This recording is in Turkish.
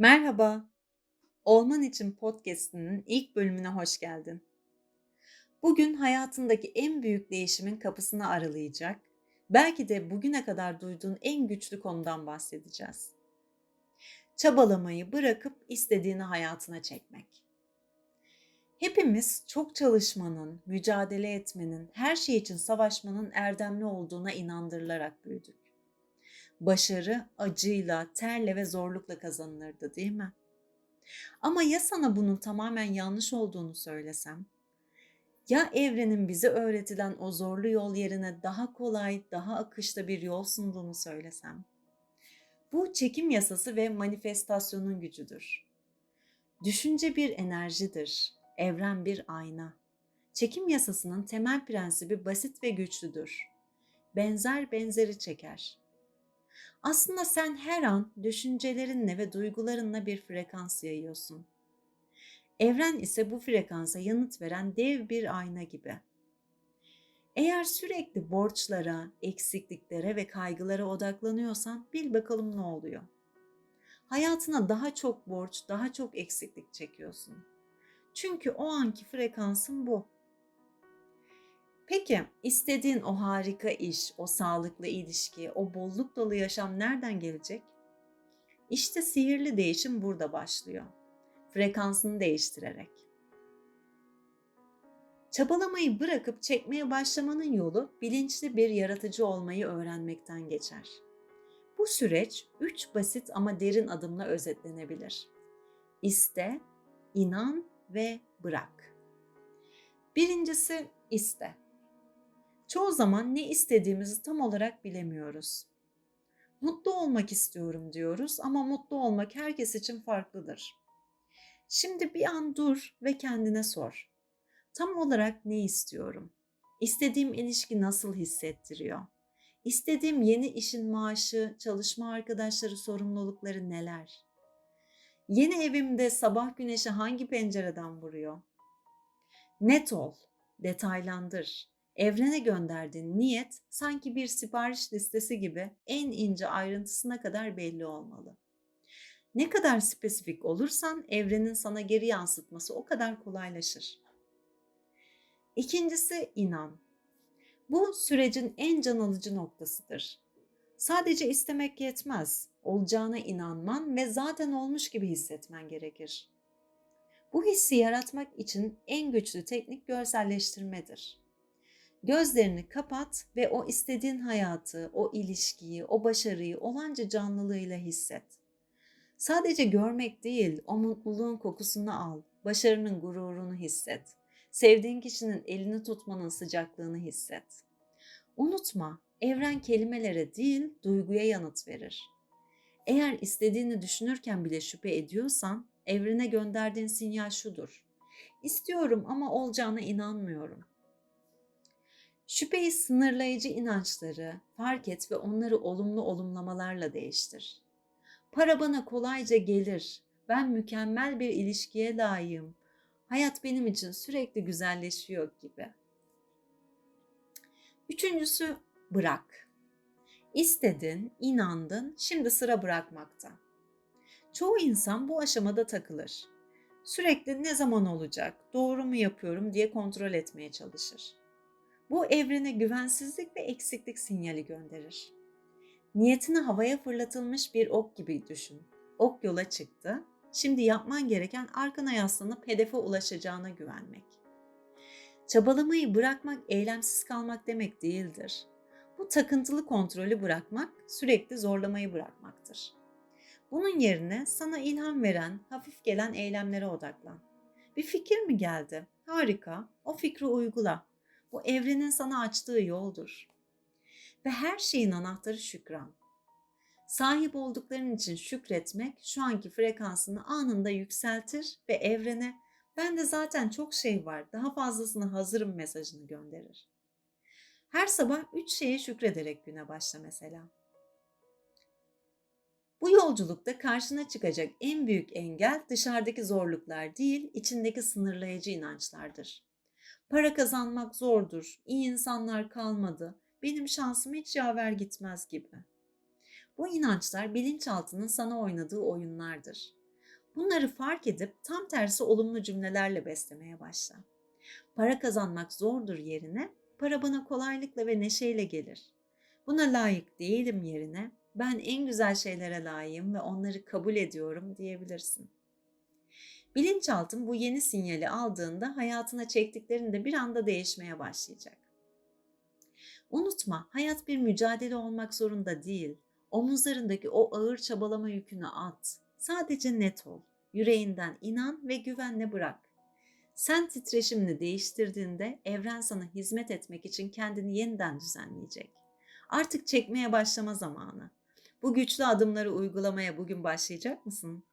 Merhaba, Olman İçin Podcast'inin ilk bölümüne hoş geldin. Bugün hayatındaki en büyük değişimin kapısını aralayacak, belki de bugüne kadar duyduğun en güçlü konudan bahsedeceğiz. Çabalamayı bırakıp istediğini hayatına çekmek. Hepimiz çok çalışmanın, mücadele etmenin, her şey için savaşmanın erdemli olduğuna inandırılarak büyüdük. Başarı acıyla, terle ve zorlukla kazanılırdı değil mi? Ama ya sana bunun tamamen yanlış olduğunu söylesem? Ya evrenin bize öğretilen o zorlu yol yerine daha kolay, daha akışta bir yol sunduğunu söylesem? Bu çekim yasası ve manifestasyonun gücüdür. Düşünce bir enerjidir. Evren bir ayna. Çekim yasasının temel prensibi basit ve güçlüdür. Benzer benzeri çeker. Aslında sen her an düşüncelerinle ve duygularınla bir frekans yayıyorsun. Evren ise bu frekansa yanıt veren dev bir ayna gibi. Eğer sürekli borçlara, eksikliklere ve kaygılara odaklanıyorsan bil bakalım ne oluyor. Hayatına daha çok borç, daha çok eksiklik çekiyorsun. Çünkü o anki frekansın bu. Peki istediğin o harika iş, o sağlıklı ilişki, o bolluk dolu yaşam nereden gelecek? İşte sihirli değişim burada başlıyor. Frekansını değiştirerek. Çabalamayı bırakıp çekmeye başlamanın yolu bilinçli bir yaratıcı olmayı öğrenmekten geçer. Bu süreç üç basit ama derin adımla özetlenebilir. İste, inan ve bırak. Birincisi iste. Çoğu zaman ne istediğimizi tam olarak bilemiyoruz. Mutlu olmak istiyorum diyoruz ama mutlu olmak herkes için farklıdır. Şimdi bir an dur ve kendine sor. Tam olarak ne istiyorum? İstediğim ilişki nasıl hissettiriyor? İstediğim yeni işin maaşı, çalışma arkadaşları, sorumlulukları neler? Yeni evimde sabah güneşi hangi pencereden vuruyor? Net ol, detaylandır. Evrene gönderdiğin niyet sanki bir sipariş listesi gibi en ince ayrıntısına kadar belli olmalı. Ne kadar spesifik olursan evrenin sana geri yansıtması o kadar kolaylaşır. İkincisi inan. Bu sürecin en can alıcı noktasıdır. Sadece istemek yetmez. Olacağına inanman ve zaten olmuş gibi hissetmen gerekir. Bu hissi yaratmak için en güçlü teknik görselleştirmedir. Gözlerini kapat ve o istediğin hayatı, o ilişkiyi, o başarıyı olanca canlılığıyla hisset. Sadece görmek değil, o mutluluğun kokusunu al, başarının gururunu hisset. Sevdiğin kişinin elini tutmanın sıcaklığını hisset. Unutma, evren kelimelere değil, duyguya yanıt verir. Eğer istediğini düşünürken bile şüphe ediyorsan, evrene gönderdiğin sinyal şudur. İstiyorum ama olacağına inanmıyorum. Şüpheyi sınırlayıcı inançları fark et ve onları olumlu olumlamalarla değiştir. Para bana kolayca gelir. Ben mükemmel bir ilişkiye layığım. Hayat benim için sürekli güzelleşiyor gibi. Üçüncüsü bırak. İstedin, inandın, şimdi sıra bırakmakta. Çoğu insan bu aşamada takılır. Sürekli ne zaman olacak, doğru mu yapıyorum diye kontrol etmeye çalışır. Bu evrene güvensizlik ve eksiklik sinyali gönderir. Niyetini havaya fırlatılmış bir ok gibi düşün. Ok yola çıktı. Şimdi yapman gereken arkana yaslanıp hedefe ulaşacağına güvenmek. Çabalamayı bırakmak eylemsiz kalmak demek değildir. Bu takıntılı kontrolü bırakmak, sürekli zorlamayı bırakmaktır. Bunun yerine sana ilham veren, hafif gelen eylemlere odaklan. Bir fikir mi geldi? Harika. O fikri uygula. Bu evrenin sana açtığı yoldur. Ve her şeyin anahtarı şükran. Sahip oldukların için şükretmek şu anki frekansını anında yükseltir ve evrene ben de zaten çok şey var, daha fazlasına hazırım mesajını gönderir. Her sabah üç şeye şükrederek güne başla mesela. Bu yolculukta karşına çıkacak en büyük engel dışarıdaki zorluklar değil, içindeki sınırlayıcı inançlardır. Para kazanmak zordur, iyi insanlar kalmadı, benim şansım hiç yaver gitmez gibi. Bu inançlar bilinçaltının sana oynadığı oyunlardır. Bunları fark edip tam tersi olumlu cümlelerle beslemeye başla. Para kazanmak zordur yerine para bana kolaylıkla ve neşeyle gelir. Buna layık değilim yerine ben en güzel şeylere layığım ve onları kabul ediyorum diyebilirsin. Bilinçaltın bu yeni sinyali aldığında hayatına çektiklerin de bir anda değişmeye başlayacak. Unutma, hayat bir mücadele olmak zorunda değil. Omuzlarındaki o ağır çabalama yükünü at. Sadece net ol. Yüreğinden inan ve güvenle bırak. Sen titreşimini değiştirdiğinde evren sana hizmet etmek için kendini yeniden düzenleyecek. Artık çekmeye başlama zamanı. Bu güçlü adımları uygulamaya bugün başlayacak mısın?